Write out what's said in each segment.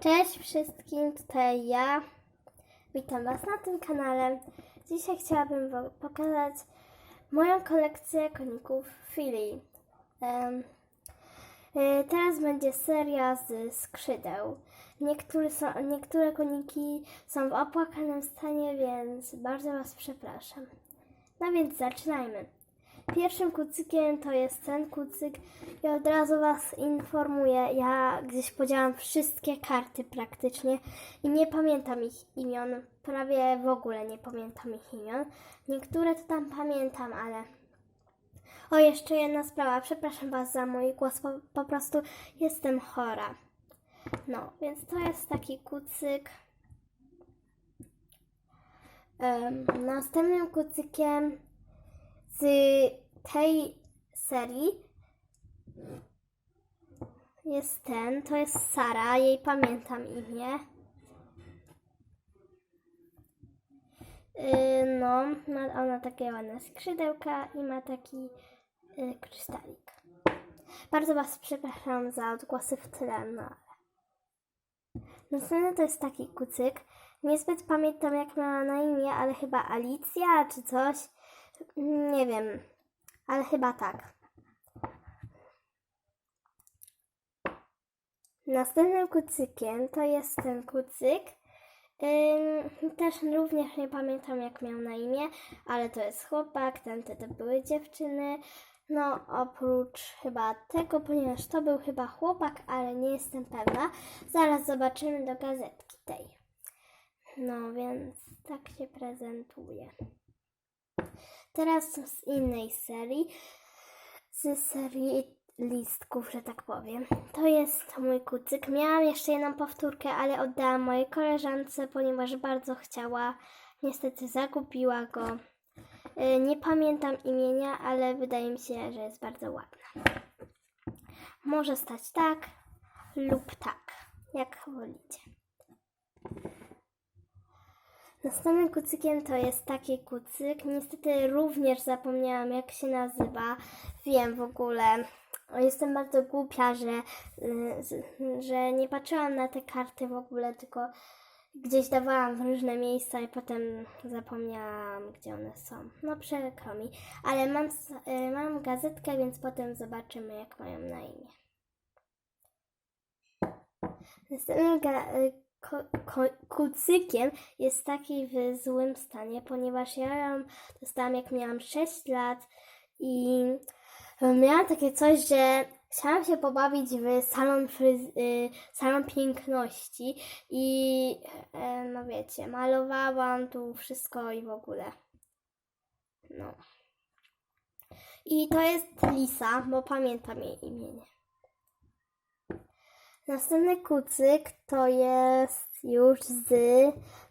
Cześć wszystkim, tutaj ja. Witam Was na tym kanale. Dzisiaj chciałabym Wam pokazać moją kolekcję koników Philly. Em, y, teraz będzie seria z skrzydeł. Niektóre, są, niektóre koniki są w opłakanym stanie, więc bardzo Was przepraszam. No więc zaczynajmy. Pierwszym kucykiem to jest ten kucyk i od razu Was informuję, ja gdzieś podziałam wszystkie karty praktycznie i nie pamiętam ich imion, prawie w ogóle nie pamiętam ich imion. Niektóre to tam pamiętam, ale... O, jeszcze jedna sprawa, przepraszam Was za mój głos, po, po prostu jestem chora. No, więc to jest taki kucyk. Em, następnym kucykiem z tej serii jest ten, to jest Sara, jej pamiętam imię. Yy, no, ma ona takie ładne skrzydełka i ma taki yy, krystalik. Bardzo Was przepraszam za odgłosy w tle, no ale... Następny to jest taki kucyk. Niezbyt pamiętam jak miała na imię, ale chyba Alicja czy coś. Nie wiem, ale chyba tak. Następnym kucykiem to jest ten kucyk. Też również nie pamiętam jak miał na imię, ale to jest chłopak, tamte to były dziewczyny. No oprócz chyba tego, ponieważ to był chyba chłopak, ale nie jestem pewna. Zaraz zobaczymy do gazetki tej. No więc tak się prezentuje. Teraz z innej serii, z serii listków, że tak powiem. To jest mój kucyk. Miałam jeszcze jedną powtórkę, ale oddałam mojej koleżance, ponieważ bardzo chciała. Niestety zagubiła go. Y, Nie pamiętam imienia, ale wydaje mi się, że jest bardzo ładna. Może stać tak lub tak, jak wolicie. Następnym kucykiem to jest taki kucyk. Niestety również zapomniałam jak się nazywa. Wiem w ogóle. Jestem bardzo głupia, że, y, że nie patrzyłam na te karty w ogóle, tylko gdzieś dawałam w różne miejsca i potem zapomniałam, gdzie one są. No przykro mi. Ale mam, y, mam gazetkę, więc potem zobaczymy, jak mają na imię. Następnym kucykiem jest taki w złym stanie, ponieważ ja ją dostałam jak miałam 6 lat i miałam takie coś, że chciałam się pobawić w salon, fryz- y, salon piękności i no wiecie, malowałam tu wszystko i w ogóle. No. I to jest Lisa, bo pamiętam jej imię. Następny kucyk to jest już z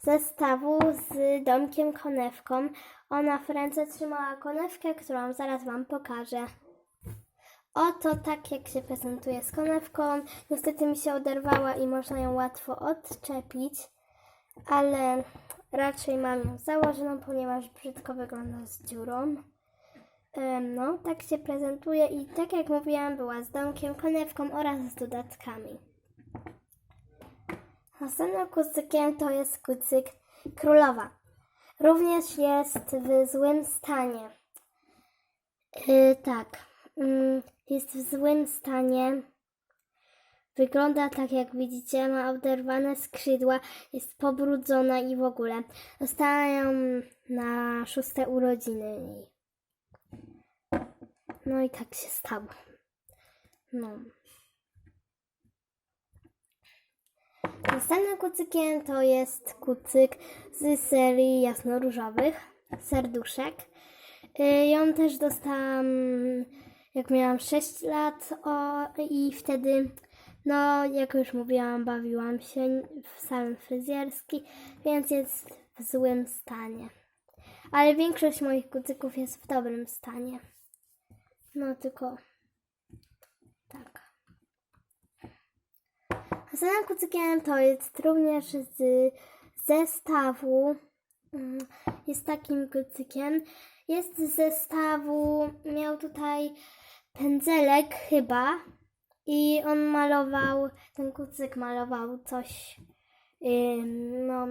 zestawu z domkiem konewką. Ona w ręce trzymała konewkę, którą zaraz Wam pokażę. Oto tak jak się prezentuje z konewką. Niestety mi się oderwała i można ją łatwo odczepić, ale raczej mam ją założoną, ponieważ brzydko wygląda z dziurą. No, tak się prezentuje i tak jak mówiłam, była z domkiem, konewką oraz z dodatkami. Następnym kucykiem to jest kucyk królowa. Również jest w złym stanie. Yy, tak, mm, jest w złym stanie. Wygląda tak, jak widzicie, ma oderwane skrzydła, jest pobrudzona i w ogóle. Dostała ją na szóste urodziny. No i tak się stało. No. Następnym kucykiem to jest kucyk z serii jasnoróżowych, serduszek. Y, Ją też dostałam jak miałam 6 lat o, i wtedy, no jak już mówiłam, bawiłam się w salon fryzjerski, więc jest w złym stanie. Ale większość moich kucyków jest w dobrym stanie. No tylko tak. Następnym kucykiem to jest również z zestawu. mm, Jest takim kucykiem. Jest z zestawu, miał tutaj pędzelek chyba. I on malował, ten kucyk malował coś. no,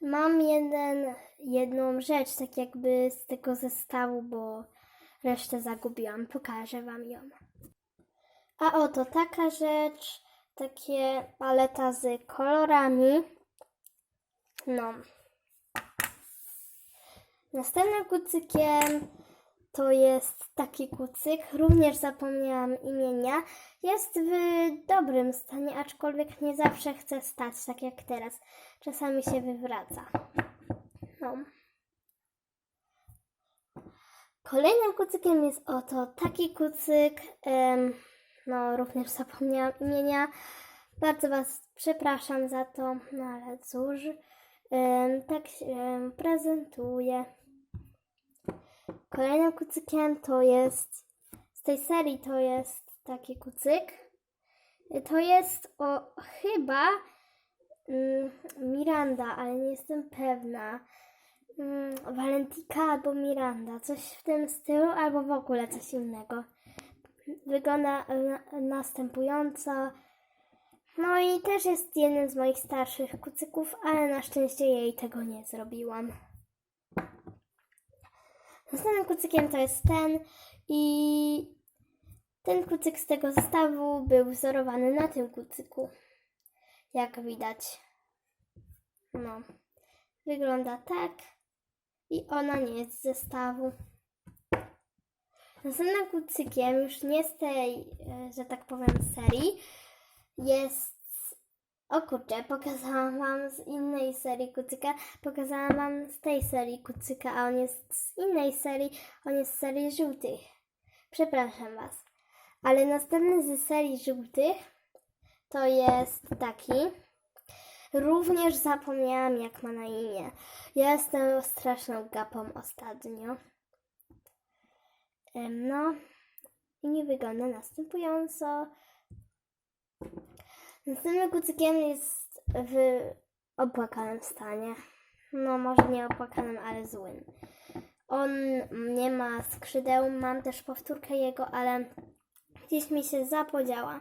mam jeden, jedną rzecz, tak jakby z tego zestawu, bo resztę zagubiłam. Pokażę Wam ją. A oto taka rzecz, takie paleta z kolorami. No. Następnym kucykiem to jest taki kucyk, również zapomniałam imienia. Jest w dobrym stanie, aczkolwiek nie zawsze chce stać, tak jak teraz. Czasami się wywraca. No. Kolejnym kucykiem jest oto taki kucyk. no, również zapomniałam imienia. Bardzo Was przepraszam za to, no ale cóż. tak się prezentuje. Kolejnym kucykiem to jest z tej serii to jest taki kucyk. To jest o chyba mm, Miranda, ale nie jestem pewna. Mm, Valentika albo Miranda, coś w tym stylu, albo w ogóle coś innego. Wygląda na, następująco. No i też jest jednym z moich starszych kucyków, ale na szczęście jej tego nie zrobiłam. Następnym kucykiem to jest ten i ten kucyk z tego zestawu był wzorowany na tym kucyku. Jak widać. No. Wygląda tak i ona nie jest z zestawu. Następnym kucykiem, już nie z tej, e, że tak powiem, serii, jest. O kurczę, pokazałam wam z innej serii kucyka, pokazałam wam z tej serii kucyka, a on jest z innej serii, on jest z serii żółtych. Przepraszam was. Ale następny z serii żółtych to jest taki. Również zapomniałam, jak ma na imię. Ja jestem straszną gapą ostatnio. No i nie wygląda następująco. Następnym kucykiem jest w opłakanym stanie. No, może nie opłakanym, ale złym. On nie ma skrzydeł, mam też powtórkę jego, ale gdzieś mi się zapodziała.